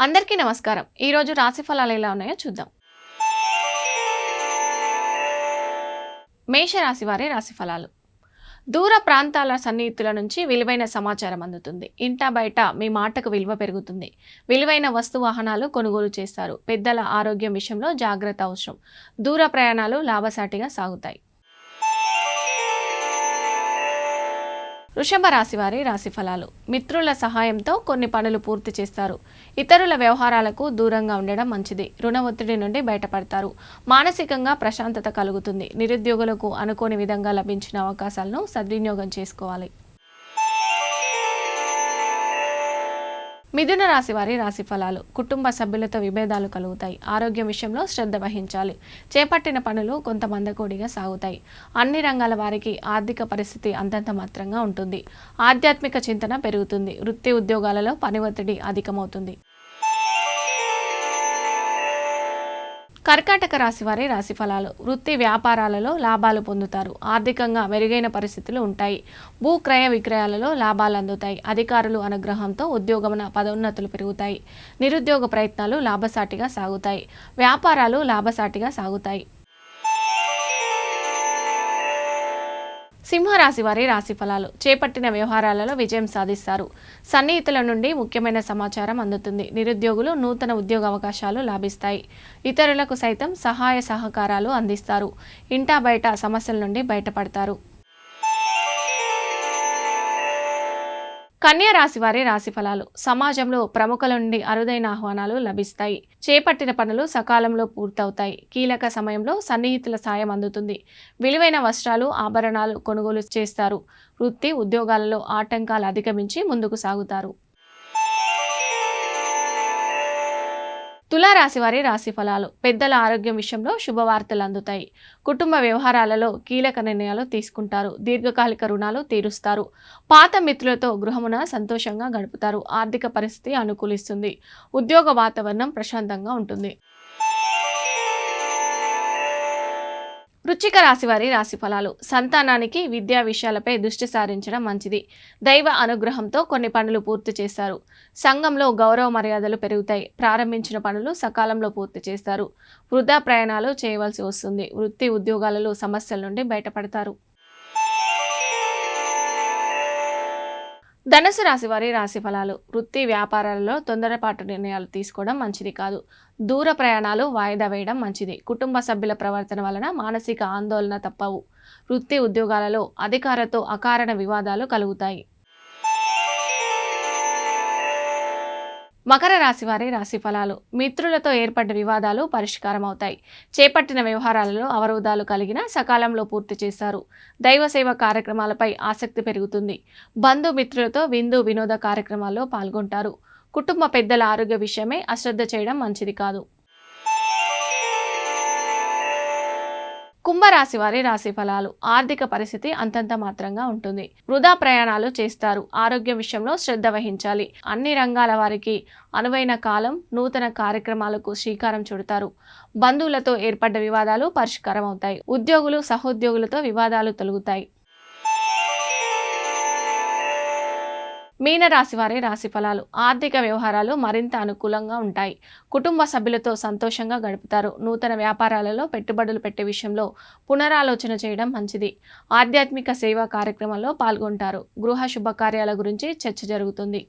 అందరికీ నమస్కారం. ఈరోజు రాశి ఫలాలు ఎలా ఉన్నాయో చూద్దాం. మేషరాశి వారి రాశి ఫలాలు. దూర ప్రాంతాల సన్నిహితుల నుంచి విలువైన సమాచారం అందుతుంది. ఇంట బయట మీ మాటకు విలువ పెరుగుతుంది. విలువైన వస్తు వాహనాలు కొనుగోలు చేస్తారు. పెద్దల ఆరోగ్యం విషయంలో జాగ్రత్త అవసరం. దూర ప్రయాణాలు లాభసాటిగా సాగుతాయి. వృషభ రాశి వారి రాశి ఫలాలు. మిత్రుల సహాయంతో కొన్ని పనులు పూర్తి చేస్తారు. ఇతరుల వ్యవహారాలకు దూరంగా ఉండడం మంచిది. రుణ ఒత్తిడి నుండి బయటపడతారు. మానసికంగా ప్రశాంతత కలుగుతుంది. నిరుద్యోగులకు అనుకోని విధంగా లభించిన అవకాశాలను సద్వినియోగం చేసుకోవాలి. మిథున రాశి వారి రాశి ఫలాలు కుటుంబ సభ్యులతో విభేదాలు కలుగుతాయి. ఆరోగ్యం విషయంలో శ్రద్ధ వహించాలి. చేపట్టిన పనులు కొంత మందకోడిగా సాగుతాయి. అన్ని రంగాల వారికి ఆర్థిక పరిస్థితి అంతంత మాత్రంగా ఉంటుంది. ఆధ్యాత్మిక చింతన పెరుగుతుంది. వృత్తి ఉద్యోగాలలో పని ఒత్తిడి అధికమవుతుంది. కర్కాటక రాశి వారి రాశి ఫలాలు. వృత్తి వ్యాపారాలలో లాభాలు పొందుతారు. ఆర్థికంగా మెరుగైన పరిస్థితులు ఉంటాయి. భూ క్రయ విక్రయాలలో లాభాలు అందుతాయి. అధికారులు అనుగ్రహంతో ఉద్యోగమున పదోన్నతులు పెరుగుతాయి. నిరుద్యోగ ప్రయత్నాలు లాభసాటిగా సాగుతాయి. వ్యాపారాలు లాభసాటిగా సాగుతాయి. సింహరాశి వారి రాశి ఫలాలు. చేపట్టిన వ్యవహారాలలో విజయం సాధిస్తారు. సన్నిహితుల నుండి ముఖ్యమైన సమాచారం అందుతుంది. నిరుద్యోగులు నూతన ఉద్యోగ అవకాశాలు లాభిస్తాయి. ఇతరులకు సైతం సహాయ సహకారాలు అందిస్తారు. ఇంటా బయట సమస్యల నుండి బయటపడతారు. కన్యా రాశి వారి రాశి ఫలాలు. సమాజంలో ప్రముఖుల నుండి అరుదైన ఆహ్వానాలు లభిస్తాయి. చేపట్టిన పనులు సకాలంలో పూర్తవుతాయి. కీలక సమయంలో సన్నిహితుల సాయం అందుతుంది. విలువైన వస్త్రాలు ఆభరణాలు కొనుగోలు చేస్తారు. వృత్తి ఉద్యోగాలలో ఆటంకాలు అధిగమించి ముందుకు సాగుతారు. తులారాశి వారి రాశి ఫలాలు పెద్దల ఆరోగ్యం విషయంలో శుభవార్తలు అందుతాయి. కుటుంబ వ్యవహారాలలో కీలక నిర్ణయాలు తీసుకుంటారు. దీర్ఘకాలిక రుణాలు తీరుస్తారు. పాత మిత్రులతో గృహమున సంతోషంగా గడుపుతారు. ఆర్థిక పరిస్థితి అనుకూలిస్తుంది. ఉద్యోగ వాతావరణం ప్రశాంతంగా ఉంటుంది. వృచ్చిక రాశి వారి రాశి ఫలాలు. సంతానానికి విద్యా విషయాలపై దృష్టి సారించడం మంచిది. దైవ అనుగ్రహంతో కొన్ని పనులు పూర్తి చేస్తారు. సంఘంలో గౌరవ మర్యాదలు పెరుగుతాయి. ప్రారంభించిన పనులు సకాలంలో పూర్తి చేస్తారు. వృధా ప్రయాణాలు చేయవలసి వస్తుంది. వృత్తి ఉద్యోగాలలో సమస్యల నుండి బయటపడతారు. ధనుసు రాశి వారి రాశి ఫలాలు. వృత్తి వ్యాపారాలలో తొందరపాటు నిర్ణయాలు తీసుకోవడం మంచిది కాదు. దూర ప్రయాణాలు వాయిదా వేయడం మంచిది. కుటుంబ సభ్యుల ప్రవర్తన వలన మానసిక ఆందోళన తప్పవు. వృత్తి ఉద్యోగాలలో అధికారతో అకారణ వివాదాలు కలుగుతాయి. మకర రాశి వారి రాశి ఫలాలు మిత్రులతో ఏర్పడ్డ వివాదాలు పరిష్కారం అవుతాయి చేపట్టిన వ్యవహారాలలో అవరోధాలు కలిగిన సకాలంలో పూర్తి చేశారు. దైవ సేవ కార్యక్రమాలపై ఆసక్తి పెరుగుతుంది. బంధుమిత్రులతో విందు వినోద కార్యక్రమాల్లో పాల్గొంటారు. కుటుంబ పెద్దల ఆరోగ్య విషయమే అశ్రద్ధ చేయడం మంచిది కాదు. కుంభరాశి వారి రాశి ఫలాలు. ఆర్థిక పరిస్థితి అంతంత మాత్రంగా ఉంటుంది. వృధా ప్రయాణాలు చేస్తారు. ఆరోగ్య విషయంలో శ్రద్ధ వహించాలి. అన్ని రంగాల వారికి అనువైన కాలం నూతన కార్యక్రమాలకు శ్రీకారం చుడతారు. బంధువులతో ఏర్పడ్డ వివాదాలు పరిష్కారం అవుతాయి ఉద్యోగులు సహోద్యోగులతో వివాదాలు తొలగుతాయి. మీనరాశి వారి రాశి ఫలాలు. ఆర్థిక వ్యవహారాలు మరింత అనుకూలంగా ఉంటాయి. కుటుంబ సభ్యులతో సంతోషంగా గడుపుతారు. నూతన వ్యాపారాలలో పెట్టుబడులు పెట్టే విషయంలో పునరాలోచన చేయడం మంచిది. ఆధ్యాత్మిక సేవా కార్యక్రమంలో పాల్గొంటారు. గృహ శుభకార్యాల గురించి చర్చ జరుగుతుంది.